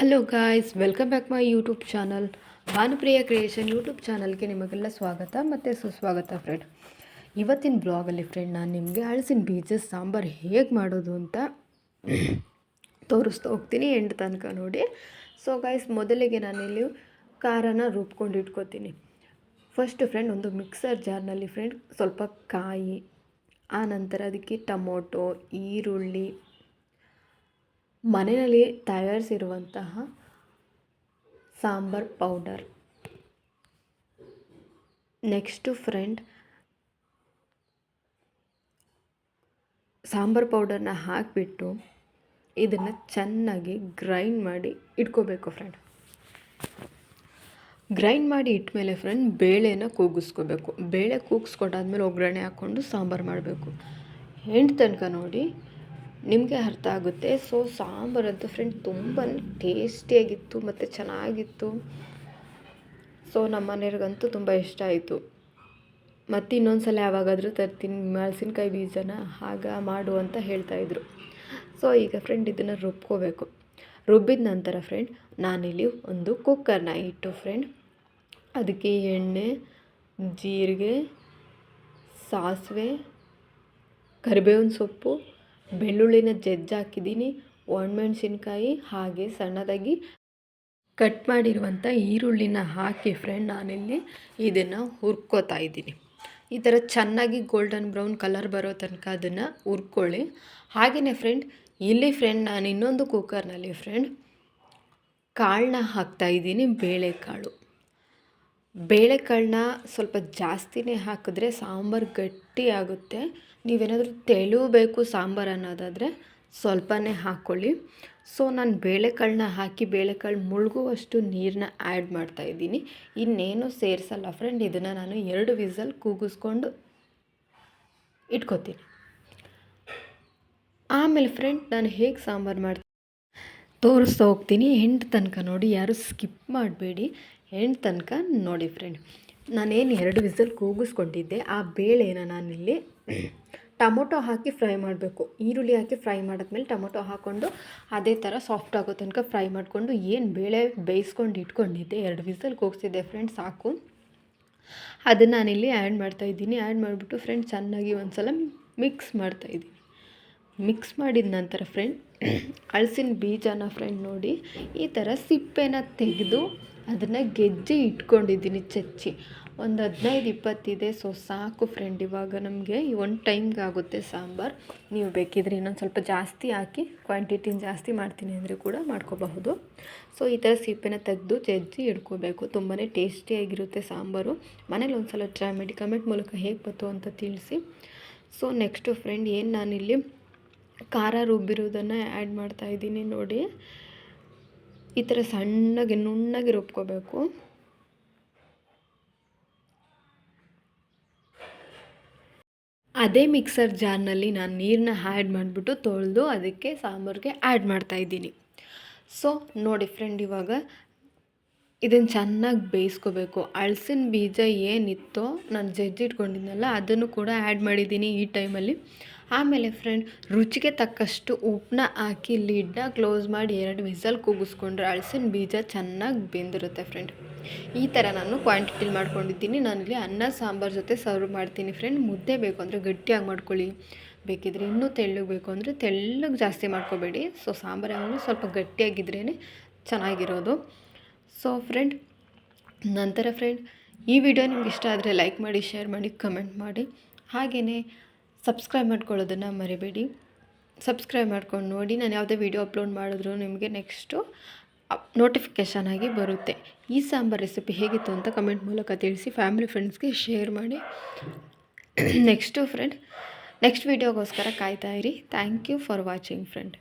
Hello guys welcome back my YouTube channel Bhanupriya creation YouTube ಚಾನಲ್ಗೆ ನಿಮಗೆಲ್ಲ ಸ್ವಾಗತ ಮತ್ತು ಸುಸ್ವಾಗತ ಫ್ರೆಂಡ್ ಇವತ್ತಿನ ಬ್ಲಾಗಲ್ಲಿ ಫ್ರೆಂಡ್ ನಾನು ನಿಮಗೆ ಹಳಸಿನ ಬೀಜ ಸಾಂಬಾರು ಹೇಗೆ ಮಾಡೋದು ಅಂತ ತೋರಿಸ್ತಾ ಹೋಗ್ತೀನಿ ಎಂಡ್ ತನಕ ನೋಡಿ. ಸೊ ಗಾಯ್ಸ್ ಮೊದಲಿಗೆ ನಾನಿಲ್ಲಿ ಖಾರನ ರುಬ್ಕೊಂಡು ಇಟ್ಕೋತೀನಿ. ಫಸ್ಟ್ ಫ್ರೆಂಡ್ ಒಂದು ಮಿಕ್ಸರ್ ಜಾರ್ನಲ್ಲಿ ಫ್ರೆಂಡ್ ಸ್ವಲ್ಪ ಕಾಯಿ, ಆನಂತರ ಅದಕ್ಕೆ ಟೊಮೊಟೊ, ಈರುಳ್ಳಿ ಮನೆಯಲ್ಲಿ ತಯಾರಿಸಿರುವಂತಹ sambar powder. Next friend, sambar ಪೌಡರ್ನ ಹಾಕಿಬಿಟ್ಟು ಇದನ್ನು ಚೆನ್ನಾಗಿ ಗ್ರೈಂಡ್ ಮಾಡಿ ಇಟ್ಕೋಬೇಕು ಫ್ರೆಂಡ್. ಗ್ರೈಂಡ್ ಮಾಡಿ ಇಟ್ಮೇಲೆ ಫ್ರೆಂಡ್ ಬೇಳೆನ ಕೂಗಿಸ್ಕೋಬೇಕು. ಬೇಳೆ ಕೂಗಿಸ್ಕೊಟ್ಟಾದ್ಮೇಲೆ ಒಗ್ಗರಣೆ ಹಾಕ್ಕೊಂಡು ಸಾಂಬಾರು ಮಾಡಬೇಕು. ಎಂಟು ತನಕ ನೋಡಿ ನಿಮಗೆ ಅರ್ಥ ಆಗುತ್ತೆ. ಸೊ ಸಾಂಬಾರಂತೂ ಫ್ರೆಂಡ್ ತುಂಬ ಟೇಸ್ಟಿಯಾಗಿತ್ತು ಮತ್ತು ಚೆನ್ನಾಗಿತ್ತು. ಸೊ ನಮ್ಮ ಮನೆಯವ್ರಿಗಂತೂ ತುಂಬ ಇಷ್ಟ ಆಯಿತು. ಮತ್ತು ಇನ್ನೊಂದು ಸಲ ಯಾವಾಗಾದರೂ ತರ್ತೀನಿ ಮೆಣಸಿನ್ಕಾಯಿ ಬೀಜನ ಆಗ ಮಾಡು ಅಂತ ಹೇಳ್ತಾಯಿದ್ರು ಸೊ ಈಗ ಫ್ರೆಂಡ್ ಇದನ್ನು ರುಬ್ಕೋಬೇಕು. ರುಬ್ಬಿದ ನಂತರ ಫ್ರೆಂಡ್ ನಾನಿಲ್ಲಿ ಒಂದು ಕುಕ್ಕರ್ನ ಇಟ್ಟು ಫ್ರೆಂಡ್ ಅದಕ್ಕೆ ಎಣ್ಣೆ, ಜೀರಿಗೆ, ಸಾಸಿವೆ, ಕರಿಬೇವಿನ ಸೊಪ್ಪು ಬೆಳ್ಳುಳ್ಳಿನ ಜಜ್ಜಿ ಹಾಕಿದ್ದೀನಿ, ಒಣಮೆಣ್ಸಿನ್ಕಾಯಿ ಹಾಗೆ ಸಣ್ಣದಾಗಿ ಕಟ್ ಮಾಡಿರುವಂಥ ಈರುಳ್ಳಿನ ಹಾಕಿ ಫ್ರೆಂಡ್ ನಾನಿಲ್ಲಿ ಇದನ್ನು ಹುರ್ಕೋತಾ ಇದ್ದೀನಿ. ಈ ಥರ ಚೆನ್ನಾಗಿ ಗೋಲ್ಡನ್ ಬ್ರೌನ್ ಕಲರ್ ಬರೋ ತನಕ ಅದನ್ನು ಹುರ್ಕೊಳ್ಳಿ. ಹಾಗೆಯೇ ಫ್ರೆಂಡ್ ಇಲ್ಲಿ ಫ್ರೆಂಡ್ ನಾನು ಇನ್ನೊಂದು ಕುಕ್ಕರ್ನಲ್ಲಿ ಫ್ರೆಂಡ್ ಕಾಳನ್ನ ಹಾಕ್ತಾಯಿದ್ದೀನಿ ಬೇಳೆಕಾಳು. ಬೇಳೆಕಾಳನ್ನ ಸ್ವಲ್ಪ ಜಾಸ್ತಿನೇ ಹಾಕಿದ್ರೆ ಸಾಂಬಾರು ಗಟ್ಟಿ ಆಗುತ್ತೆ. ನೀವೇನಾದರೂ ತೆಳುಬೇಕು ಸಾಂಬಾರು ಅನ್ನೋದಾದರೆ ಸ್ವಲ್ಪನೇ ಹಾಕ್ಕೊಳ್ಳಿ ಸೊ, ನಾನು ಬೇಳೆಕಾಳನ್ನ ಹಾಕಿ ಬೇಳೆಕಾಳು ಮುಳುಗುವಷ್ಟು ನೀರನ್ನ ಆ್ಯಡ್ ಮಾಡ್ತಾಯಿದ್ದೀನಿ ಇನ್ನೇನು ಸೇರಿಸಲ್ಲ ಫ್ರೆಂಡ್ ಇದನ್ನು ನಾನು ಎರಡು ವಿಸಲ್ ಕೂಗಿಸ್ಕೊಂಡು ಇಟ್ಕೋತೀನಿ. ಆಮೇಲೆ ಫ್ರೆಂಡ್ ನಾನು ಹೇಗೆ ಸಾಂಬಾರು ಮಾಡ್ತೀನಿ ತೋರಿಸ್ತಾ ಹೋಗ್ತೀನಿ. ಎಂಟು ತನಕ ನೋಡಿ, ಯಾರು ಸ್ಕಿಪ್ ಮಾಡಬೇಡಿ. ಎಂಟು ತನಕ ನೋಡಿ ಫ್ರೆಂಡ್ ನಾನೇನು ಎರಡು ವಿಸಲ್ ಕೂಗಿಸ್ಕೊಂಡಿದ್ದೆ, ಆ ಬೇಳೆನ ನಾನಿಲ್ಲಿ ಟೊಮೊಟೊ ಹಾಕಿ ಫ್ರೈ ಮಾಡಬೇಕು. ಈರುಳ್ಳಿ ಹಾಕಿ ಫ್ರೈ ಮಾಡಿದ್ಮೇಲೆ ಟೊಮೊಟೊ ಹಾಕ್ಕೊಂಡು ಅದೇ ಥರ ಸಾಫ್ಟ್ ಆಗೋ ತನಕ ಫ್ರೈ ಮಾಡಿಕೊಂಡು ಏನು ಬೇಳೆ ಬೇಯಿಸ್ಕೊಂಡು ಇಟ್ಕೊಂಡಿದ್ದೆ, ಎರಡು ವಿಸಲ್ ಕೂಗಿಸಿದ್ದೆ ಫ್ರೆಂಡ್ ಸಾಕು. ಅದನ್ನು ನಾನಿಲ್ಲಿ ಆ್ಯಡ್ ಮಾಡ್ತಾಯಿದ್ದೀನಿ ಆ್ಯಡ್ ಮಾಡಿಬಿಟ್ಟು ಫ್ರೆಂಡ್ ಚೆನ್ನಾಗಿ ಒಂದು ಸಲ ಮಿಕ್ಸ್ ಮಾಡ್ತಾಯಿದ್ದೀನಿ ಮಿಕ್ಸ್ ಮಾಡಿದ ನಂತರ ಫ್ರೆಂಡ್ ಅಳಸಿನ ಬೀಜನ ಫ್ರೆಂಡ್ ನೋಡಿ, ಈ ಥರ ಸಿಪ್ಪೆನ ತೆಗೆದು ಅದನ್ನು ಗೆಜ್ಜೆ ಇಟ್ಕೊಂಡಿದ್ದೀನಿ ಚಚ್ಚಿ. ಒಂದು ಹದಿನೈದು ಇಪ್ಪತ್ತಿದೆ ಸೊ ಸಾಕು ಫ್ರೆಂಡ್ ಇವಾಗ ನಮಗೆ ಒಂದು ಟೈಮ್ಗೆ ಆಗುತ್ತೆ ಸಾಂಬಾರು. ನೀವು ಬೇಕಿದ್ರೆ ಇನ್ನೊಂದು ಸ್ವಲ್ಪ ಜಾಸ್ತಿ ಹಾಕಿ ಕ್ವಾಂಟಿಟಿನ ಜಾಸ್ತಿ ಮಾಡ್ತೀನಿ ಅಂದರೆ ಕೂಡ ಮಾಡ್ಕೋಬಹುದು. ಸೊ ಈ ಥರ ಸಿಪ್ಪೆನ ತೆಗೆದು ಜಜ್ಜಿ ಇಡ್ಕೋಬೇಕು ತುಂಬಾ ಟೇಸ್ಟಿಯಾಗಿರುತ್ತೆ ಸಾಂಬಾರು. ಮನೇಲಿ ಒಂದು ಸಲ ಟ್ರೈ ಮಾಡಿ ಕಮೆಂಟ್ ಮೂಲಕ ಹೇಗೆ ಬಂತು ಅಂತ ತಿಳಿಸಿ. ಸೊ ನೆಕ್ಸ್ಟು ಫ್ರೆಂಡ್ ಏನು ನಾನಿಲ್ಲಿ ಖಾರ ರುಬ್ಬಿರೋದನ್ನು ಆ್ಯಡ್ ಮಾಡ್ತಾಯಿದ್ದೀನಿ ನೋಡಿ. ಈ ಥರ ಸಣ್ಣಗೆ ನುಣ್ಣಗೆ ರುಬ್ಕೋಬೇಕು. ಅದೇ ಮಿಕ್ಸರ್ ಜಾರ್ನಲ್ಲಿ ನಾನು ನೀರನ್ನ ಆ್ಯಡ್ ಮಾಡಿಬಿಟ್ಟು ತೊಳೆದು ಅದಕ್ಕೆ ಸಾಂಬಾರಿಗೆ ಆ್ಯಡ್ ಮಾಡ್ತಾಯಿದ್ದೀನಿ ಸೊ ನೋಡಿ ಫ್ರೆಂಡ್ ಇವಾಗ ಇದನ್ನು ಚೆನ್ನಾಗಿ ಬೇಯಿಸ್ಕೋಬೇಕು. ಅಳಸಿನ ಬೀಜ ಏನಿತ್ತೋ ನಾನು ಜಜ್ಜಿಟ್ಕೊಂಡಿದ್ನಲ್ಲ ಅದನ್ನು ಕೂಡ ಆ್ಯಡ್ ಮಾಡಿದ್ದೀನಿ ಈ ಟೈಮಲ್ಲಿ ಆಮೇಲೆ ಫ್ರೆಂಡ್ ರುಚಿಗೆ ತಕ್ಕಷ್ಟು ಉಪ್ಪನ್ನ ಹಾಕಿ ಲಿಡ್ನ ಕ್ಲೋಸ್ ಮಾಡಿ ಎರಡು ವಿಸಲ್ ಕೂಗಿಸ್ಕೊಂಡ್ರೆ ಅಳಸಿನ ಬೀಜ ಚೆನ್ನಾಗಿ ಬೆಂದಿರುತ್ತೆ ಫ್ರೆಂಡ್ ಈ ಥರ ನಾನು ಕ್ವಾಂಟಿಟಿಲಿ ಮಾಡ್ಕೊಂಡಿದ್ದೀನಿ. ನಾನಿಲ್ಲಿ ಅನ್ನ, ಸಾಂಬಾರು ಜೊತೆ ಸರ್ವ್ ಮಾಡ್ತೀನಿ ಫ್ರೆಂಡ್ ಮುದ್ದೆ ಬೇಕು ಅಂದರೆ ಗಟ್ಟಿಯಾಗಿ ಮಾಡ್ಕೊಳ್ಳಿ. ಬೇಕಿದ್ರೆ ಇನ್ನೂ ತೆಳ್ಳಗೆ ಬೇಕು ಅಂದರೆ ತೆಳ್ಳಗೆ ಜಾಸ್ತಿ ಮಾಡ್ಕೋಬೇಡಿ. ಸೊ ಸಾಂಬಾರು ಯಾವಾಗಲೂ ಸ್ವಲ್ಪ ಗಟ್ಟಿಯಾಗಿದ್ರೇ ಚೆನ್ನಾಗಿರೋದು. ಸೊ ಫ್ರೆಂಡ್ ನಂತರ ಫ್ರೆಂಡ್ ಈ ವಿಡಿಯೋ ನಿಮ್ಗೆ ಇಷ್ಟ ಆದರೆ ಲೈಕ್ ಮಾಡಿ ಶೇರ್ ಮಾಡಿ ಕಮೆಂಟ್ ಮಾಡಿ. ಹಾಗೆಯೇ ಸಬ್ಸ್ಕ್ರೈಬ್ ಮಾಡ್ಕೊಳ್ಳೋದನ್ನು ಮರಿಬೇಡಿ. ಸಬ್ಸ್ಕ್ರೈಬ್ ಮಾಡ್ಕೊಂಡು ನೋಡಿ, ನಾನು ಯಾವುದೇ ವೀಡಿಯೋ ಅಪ್ಲೋಡ್ ಮಾಡಿದ್ರು ನಿಮಗೆ ನೆಕ್ಸ್ಟು ನೋಟಿಫಿಕೇಷನ್ ಆಗಿ ಬರುತ್ತೆ. ಈ ಸಾಂಬಾರು ರೆಸಿಪಿ ಹೇಗಿತ್ತು ಅಂತ ಕಮೆಂಟ್ ಮೂಲಕ ತಿಳಿಸಿ, ಫ್ಯಾಮಿಲಿ ಫ್ರೆಂಡ್ಸ್ಗೆ ಶೇರ್ ಮಾಡಿ. ನೆಕ್ಸ್ಟು ಫ್ರೆಂಡ್, ನೆಕ್ಸ್ಟ್ ವೀಡಿಯೋಗೋಸ್ಕರ ಕಾಯ್ತಾ ಇರಿ. Thank you for watching friend.